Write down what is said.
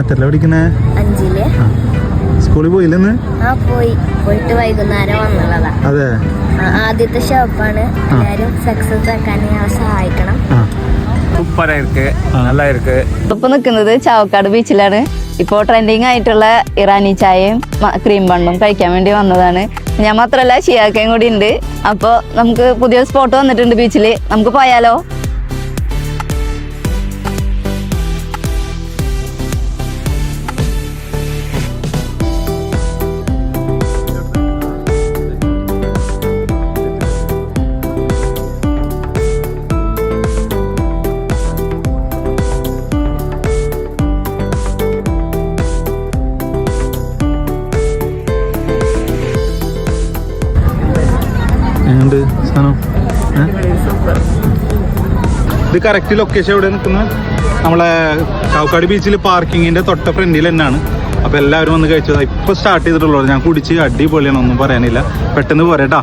എത്ര പഠിക്കണേ അഞ്ചിൽ. സ്കൂളിൽ പോയില്ലെന്ന്? ആ പോയി. പോയിട്ട് വൈകുന്നേരം വന്നുള്ളതാ. അതെ. ആദ്യത്തെ ഷോപ്പാണ്. എല്ലാരും സക്സസ് ആക്കാൻ സഹായിക്കണം. സൂപ്പറായിരിക്ക്. നല്ലായിരിക്ക്. ഇപ്പൊ നിൽക്കുന്നത് ചാവക്കാട് ബീച്ചിലാണ്. ഇപ്പോൾ ട്രെൻഡിങ് ആയിട്ടുള്ള ഇറാനി ചായയും ക്രീം ബണ്ണും കഴിക്കാൻ വേണ്ടി വന്നതാണ്. ഞാൻ മാത്രമല്ല ഷിയാക്കയും കൂടി ഉണ്ട്. അപ്പോൾ നമുക്ക് പുതിയ സ്പോട്ട് വന്നിട്ടുണ്ട് ബീച്ചിൽ നമുക്ക് പോയാലോ? എങ്ങനെയുണ്ട് ഇത് കറക്റ്റ് ലൊക്കേഷൻ എവിടെ നിൽക്കുന്നത്? നമ്മളെ ചാവക്കാട് ബീച്ചിൽ പാർക്കിങ്ങിന്റെ തൊട്ട ഫ്രണ്ടിൽ തന്നെയാണ്. അപ്പൊ എല്ലാവരും വന്ന് കഴിച്ചതാണ് ഇപ്പൊ സ്റ്റാർട്ട് ചെയ്തിട്ടുള്ളൂ ഞാൻ കുടിച്ച് അടിപൊളിയാണ്. ഒന്നും പറയാനില്ല. പെട്ടെന്ന് പോരേട്ടാ.